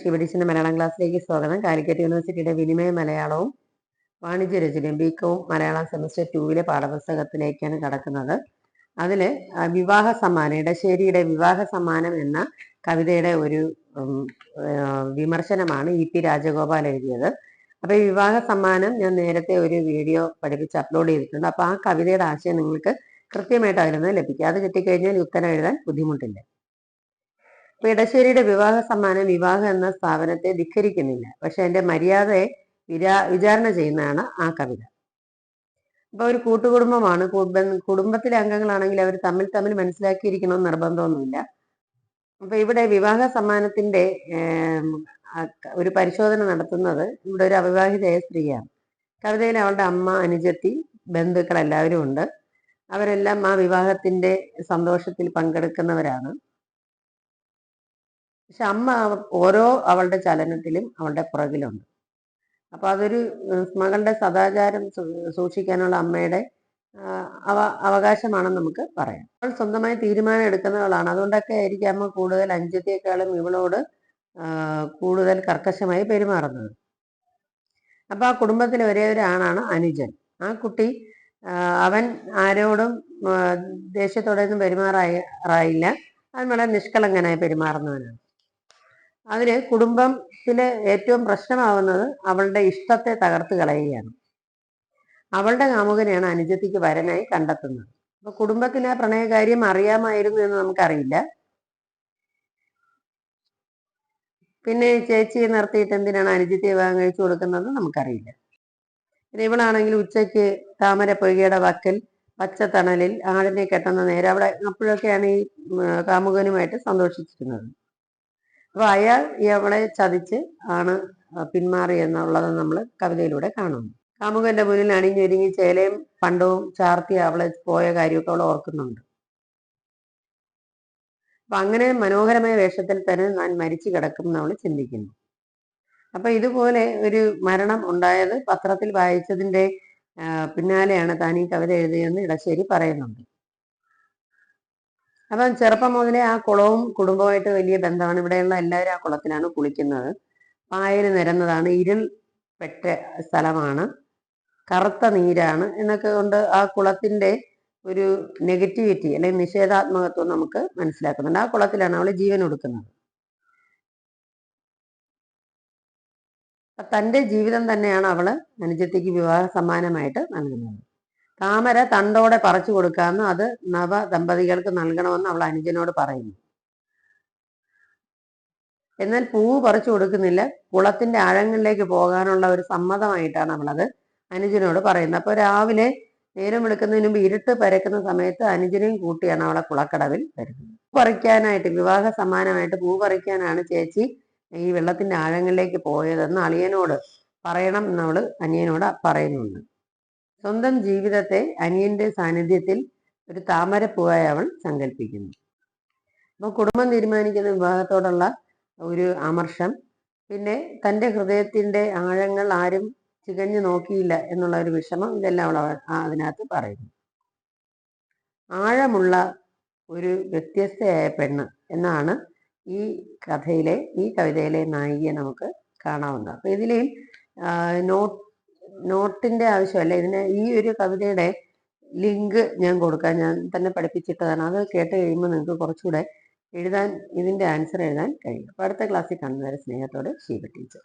ശിവടീച്ചിന്റെ മലയാളം ക്ലാസ്സിലേക്ക് സ്വാഗതം. കാലിക്കറ്റ് യൂണിവേഴ്സിറ്റിയുടെ വിനിമയ മലയാളവും വാണിജ്യ രചനയും ബികോം മലയാളം സെമസ്റ്റർ ടൂവിലെ പാഠപുസ്തകത്തിലേക്കാണ് കടക്കുന്നത്. അതിൽ വിവാഹ സമ്മാനം ഇടശ്ശേരിയുടെ വിവാഹ സമ്മാനം എന്ന കവിതയുടെ ഒരു വിമർശനമാണ് ഇ പി രാജഗോപാൽ എഴുതിയത്. അപ്പൊ ഈ വിവാഹ സമ്മാനം ഞാൻ നേരത്തെ ഒരു വീഡിയോ പഠിപ്പിച്ച് അപ്ലോഡ് ചെയ്തിട്ടുണ്ട്. അപ്പൊ ആ കവിതയുടെ ആശയം നിങ്ങൾക്ക് കൃത്യമായിട്ട് അതിൽ നിന്ന് ലഭിക്കും. അത് കിട്ടിക്കഴിഞ്ഞാൽ ഉത്തരം എഴുതാൻ ബുദ്ധിമുട്ടില്ല. അപ്പൊ ഇടശ്ശേരിയുടെ വിവാഹ സമ്മാനം വിവാഹം എന്ന സ്ഥാപനത്തെ ധിക്കരിക്കുന്നില്ല. പക്ഷെ അതിന്റെ മര്യാദയെ വിരാ വിചാരണ ചെയ്യുന്നതാണ് ആ കവിത. അപ്പൊ ഒരു കൂട്ടുകുടുംബമാണ്. കുടുംബത്തിലെ അംഗങ്ങളാണെങ്കിൽ അവർ തമ്മിൽ തമ്മിൽ മനസ്സിലാക്കിയിരിക്കണമെന്ന് നിർബന്ധമൊന്നുമില്ല. അപ്പൊ ഇവിടെ വിവാഹ സമ്മാനത്തിന്റെ ഒരു പരിശോധന നടത്തുന്നത് ഇവിടെ ഒരു അവിവാഹിതയായ സ്ത്രീയാണ്. കവിതയിൽ അവളുടെ അമ്മ അനുജത്തി ബന്ധുക്കൾ എല്ലാവരും ഉണ്ട്. അവരെല്ലാം ആ വിവാഹത്തിന്റെ സന്തോഷത്തിൽ പങ്കെടുക്കുന്നവരാണ്. പക്ഷെ അമ്മ ഓരോ അവളുടെ ചലനത്തിലും അവളുടെ പുറകിലുണ്ട്. അപ്പൊ അതൊരു മകളുടെ സദാചാരം സൂക്ഷിക്കാനുള്ള അമ്മയുടെ അവ അവകാശമാണെന്ന് നമുക്ക് പറയാം. അവൾ സ്വന്തമായി തീരുമാനം എടുക്കുന്നവളാണ്. അതുകൊണ്ടൊക്കെ ആയിരിക്കും അമ്മ കൂടുതൽ അഞ്ചത്തേക്കാളും ഇവളോട് കൂടുതൽ കർക്കശമായി പെരുമാറുന്നത്. അപ്പൊ ആ കുടുംബത്തിലെ ഒരേ ഒരു ആണാണ് അനുജൻ. ആ കുട്ടി അവൻ ആരോടും ദേഷ്യത്തോടെ ഒന്നും പെരുമാറായില്ല അവൻ വളരെ നിഷ്കളങ്കനായി പെരുമാറുന്നവനാണ്. അതിന് കുടുംബത്തിലെ ഏറ്റവും പ്രശ്നമാവുന്നത് അവളുടെ ഇഷ്ടത്തെ തകർത്ത് കളയുകയാണ്. അവളുടെ കാമുകനെയാണ് അനുജത്തിക്ക് വരനായി കണ്ടെത്തുന്നത്. അപ്പൊ കുടുംബത്തിന് ആ പ്രണയകാര്യം അറിയാമായിരുന്നു എന്ന് നമുക്കറിയില്ല. പിന്നെ ചേച്ചി ചേച്ചിയെ നിർത്തിയിട്ട് എന്തിനാണ് അനുജത്തി വിവാഹം കഴിച്ചു കൊടുക്കുന്നത് നമുക്കറിയില്ല. പിന്നെ ഇവളാണെങ്കിൽ ഉച്ചയ്ക്ക് താമര പൊയ്കയുടെ വക്കൽ പച്ചത്തണലിൽ ആടിനെ കെട്ടുന്ന നേരം അവിടെ അപ്പോഴൊക്കെയാണ് ഈ കാമുകനുമായിട്ട് സന്തോഷിച്ചിരുന്നത്. അപ്പൊ അയാൾ അവളെ ചതിച്ച് ആണ് പിന്മാറി എന്നുള്ളത് നമ്മൾ കവിതയിലൂടെ കാണുന്നു. കാമുകന്റെ മുന്നിൽ അണിഞ്ഞൊരുങ്ങി ചേലയും പണ്ടവും ചാർത്തി അവളെ പോയ കാര്യമൊക്കെ അവൾ ഓർക്കുന്നുണ്ട്. അപ്പൊ അങ്ങനെ മനോഹരമായ വേഷത്തിൽ തന്നെ ഞാൻ മരിച്ചു കിടക്കും എന്ന് അവൾ ചിന്തിക്കുന്നു. അപ്പൊ ഇതുപോലെ ഒരു മരണം ഉണ്ടായത് പത്രത്തിൽ വായിച്ചതിന്റെ പിന്നാലെയാണ് താൻ ഈ കവിത എഴുതിയെന്ന് ഇടശ്ശേരി പറയുന്നുണ്ട്. അപ്പം ചെറുപ്പം മുതലേ ആ കുളവും കുടുംബമായിട്ട് വലിയ ബന്ധമാണ്. ഇവിടെയുള്ള എല്ലാവരും ആ കുളത്തിലാണ് കുളിക്കുന്നത്. പായൽ നിരന്നതാണ്. ഇരുൾ പെട്ട സ്ഥലമാണ്. കറുത്ത നീരാണ് എന്നൊക്കെ കൊണ്ട് ആ കുളത്തിന്റെ ഒരു നെഗറ്റിവിറ്റി അല്ലെങ്കിൽ നിഷേധാത്മകത്വം നമുക്ക് മനസ്സിലാക്കുന്നുണ്ട്. ആ കുളത്തിലാണ് അവൾ ജീവൻ കൊടുക്കുന്നത്. തന്റെ ജീവിതം തന്നെയാണ് അവൾ അനുജത്തിക്ക് വിവാഹ സമ്മാനമായിട്ട് നൽകുന്നത്. താമര തണ്ടോടെ പറിച്ചു കൊടുക്കാമെന്ന് അത് നവ ദമ്പതികൾക്ക് നൽകണമെന്ന് അവൾ അനുജനോട് പറയുന്നു. എന്നാൽ പൂവ് പറിച്ചു കൊടുക്കുന്നില്ല. കുളത്തിന്റെ ആഴങ്ങളിലേക്ക് പോകാനുള്ള ഒരു സമ്മതമായിട്ടാണ് അവളത് അനുജനോട് പറയുന്നത്. അപ്പൊ രാവിലെ നേരം വെളുക്കുന്നതിന് മുമ്പ് ഇരുട്ട് പരക്കുന്ന സമയത്ത് അനുജനെയും കൂട്ടിയാണ് അവളെ കുളക്കടവിൽ വരുന്നത്. പൂ പറിക്കാനായിട്ട് വിവാഹ സമ്മാനമായിട്ട് പൂ പറിക്കാനാണ് ചേച്ചി ഈ വെള്ളത്തിന്റെ ആഴങ്ങളിലേക്ക് പോയതെന്ന് അളിയനോട് പറയണം എന്നവൾ അനിയനോട് പറയുന്നുണ്ട്. സ്വന്തം ജീവിതത്തെ അനിയന്റെ സാന്നിധ്യത്തിൽ ഒരു താമരപ്പൂവായി അവൾ സങ്കല്പിക്കുന്നു അപ്പൊ കുടുംബം തീരുമാനിക്കുന്ന വിവാഹത്തോടുള്ള ഒരു അമർഷം പിന്നെ തന്റെ ഹൃദയത്തിന്റെ ആഴങ്ങൾ ആരും ചികഞ്ഞു നോക്കിയില്ല എന്നുള്ള ഒരു വിഷമം ഇതെല്ലാം അവൾ അവ- അതിനകത്ത് പറയുന്നു. ആഴമുള്ള ഒരു വ്യത്യസ്തയായ പെണ്ണ് എന്നാണ് ഈ കഥയിലെ ഈ കവിതയിലെ നായികയെ നമുക്ക് കാണാവുന്നത്. അപ്പൊ ഇതിലെയും നോട്ട് നോട്ടിന്റെ ആവശ്യമല്ല. ഇതിന് ഈ ഒരു കവിതയുടെ ലിങ്ക് ഞാൻ കൊടുക്കാം ഞാൻ തന്നെ പഠിപ്പിച്ചിട്ടതാണ്. അത് കേട്ട് കഴിയുമ്പോൾ നിങ്ങൾക്ക് കുറച്ചുകൂടെ എഴുതാൻ ഇതിന്റെ ആൻസർ എഴുതാൻ കഴിയും. അപ്പൊ അടുത്ത ക്ലാസ്സിൽ കാണുന്നവരെ സ്നേഹത്തോടെ ശീല ടീച്ചർ